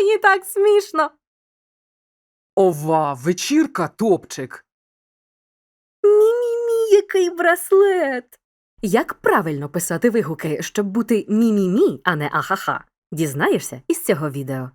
Мені так смішно. Ова, вечірка, топчик. Мі-мі-мі, який браслет. Як правильно писати вигуки, щоб бути мі-мі-мі, а не ахаха? Дізнаєшся із цього відео.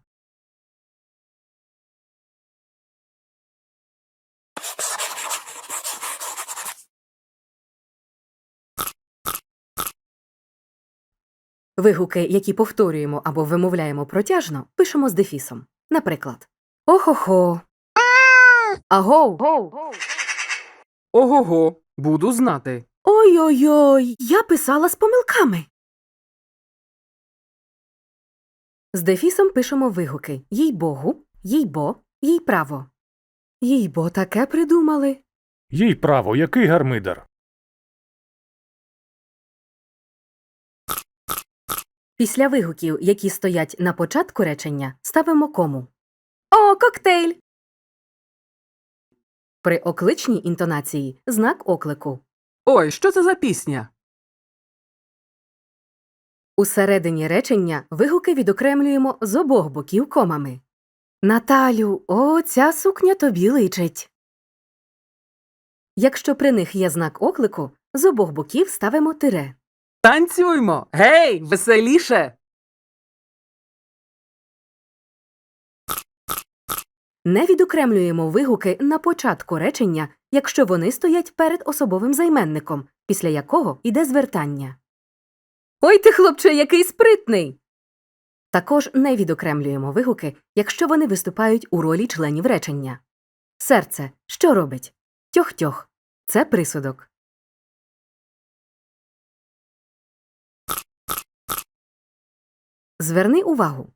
Вигуки, які повторюємо або вимовляємо протяжно, пишемо з дефісом. Наприклад, охо-хо. Агоу. Ого-го, буду знати. Ой-ой-ой, я писала з помилками. З дефісом пишемо вигуки їй богу, їй бо, їй право. Їй бо таке придумали. Їй право, який гармидар. Після вигуків, які стоять на початку речення, ставимо кому. О, коктейль. При окличній інтонації знак оклику. Ой, що це за пісня? Усередині речення вигуки відокремлюємо з обох боків комами. Наталю, о, ця сукня тобі личить. Якщо при них є знак оклику, з обох боків ставимо тире. Танцюймо! Гей, веселіше! Не відокремлюємо вигуки на початку речення, якщо вони стоять перед особовим займенником, після якого йде звертання. Ой ти, хлопче, який спритний. Також не відокремлюємо вигуки, якщо вони виступають у ролі членів речення. Серце що робить? Тьох-тьох. Це присудок. Зверни увагу.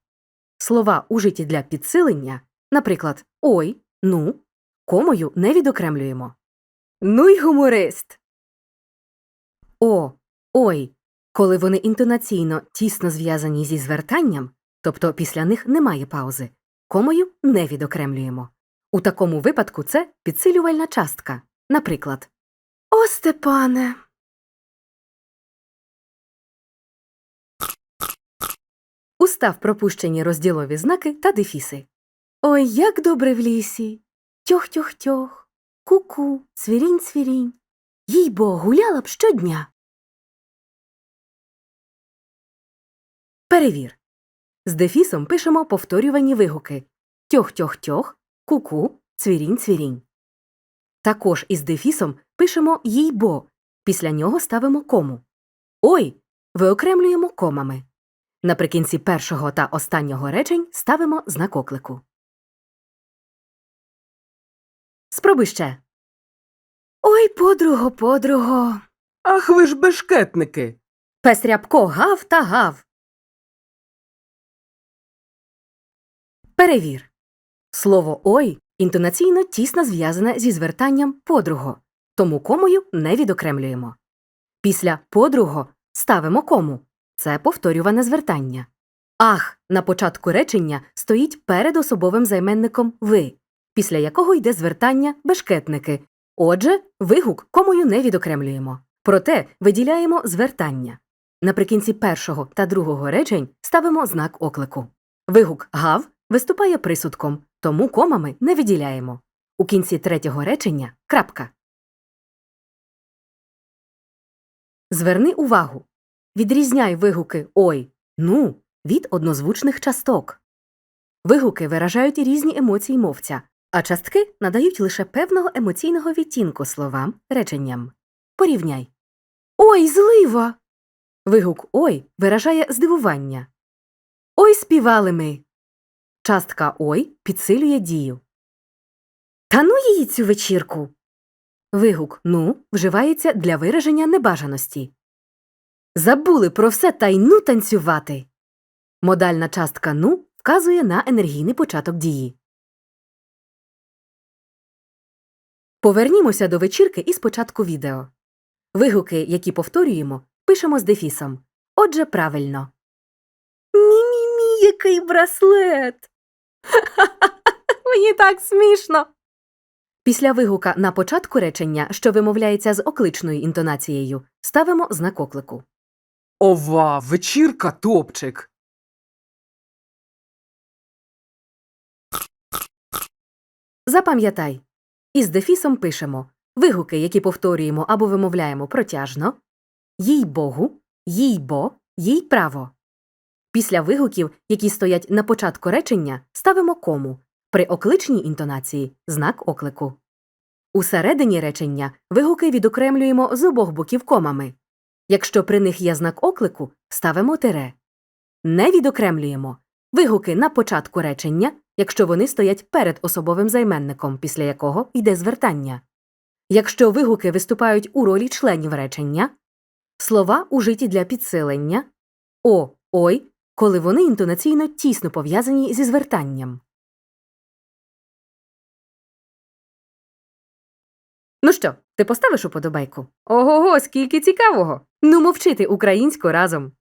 Слова, ужиті для підсилення, наприклад, ой, ну, комою не відокремлюємо. Ну й гуморист. О, ой, коли вони інтонаційно тісно зв'язані зі звертанням, тобто після них немає паузи, комою не відокремлюємо. У такому випадку це підсилювальна частка. Наприклад, О, Степане. Устав пропущені розділові знаки та дефіси. Ой, як добре в лісі. Тьох-тьох-тьох. Ку-ку, цвірінь-цвірінь. Їй бо гуляла б щодня. Перевір. З дефісом пишемо повторювані вигуки тьох-тьох-тьох, ку-ку, цвірінь-цвірінь. Також із дефісом пишемо їй бо. Після нього ставимо кому. Ой виокремлюємо комами. Наприкінці першого та останнього речень ставимо знак оклику. Спробуй ще. Ой, подруго, подруго. Ах ви ж бешкетники! Пес рябко гав та гав. Перевір. Слово ой інтонаційно тісно зв'язане зі звертанням подруго, тому комою не відокремлюємо. Після подруго ставимо кому. Це повторюване звертання. Ах на початку речення стоїть перед особовим займенником ви, після якого йде звертання бешкетники. Отже, вигук комою не відокремлюємо. Проте виділяємо звертання. Наприкінці першого та другого речень ставимо знак оклику. Вигук гав виступає присудком, тому комами не виділяємо. У кінці третього речення крапка. Зверни увагу. Відрізняй вигуки ой, ну від однозвучних часток. Вигуки виражають різні емоції мовця, а частки надають лише певного емоційного відтінку словам, реченням. Порівняй. Ой, злива. Вигук ой виражає здивування. Ой, співали ми. Частка ой підсилює дію. Та ну її цю вечірку. Вигук ну вживається для вираження небажаності. Забули про все та й ну танцювати. Модальна частка ну вказує на енергійний початок дії. Повернімося до вечірки із початку відео. Вигуки, які повторюємо, пишемо з дефісом. Отже, правильно. Мі-мі-мі, який браслет. Мені так смішно. Після вигука на початку речення, що вимовляється з окличною інтонацією, ставимо знак оклику. Ова, вечірка, топчик. Запам'ятай. Із дефісом пишемо вигуки, які повторюємо або вимовляємо протяжно, їй Богу, їй бо, їй право. Після вигуків, які стоять на початку речення, ставимо кому. При окличній інтонації знак оклику. Усередині речення вигуки відокремлюємо з обох боків комами. Якщо при них є знак оклику, ставимо тире. Не відокремлюємо вигуки на початку речення, якщо вони стоять перед особовим займенником, після якого йде звертання. Якщо вигуки виступають у ролі членів речення, слова ужиті для підсилення, о, ой, коли вони інтонаційно тісно пов'язані зі звертанням. Ну що, ти поставиш уподобайку? Ого, скільки цікавого! Ну мовчити українську разом.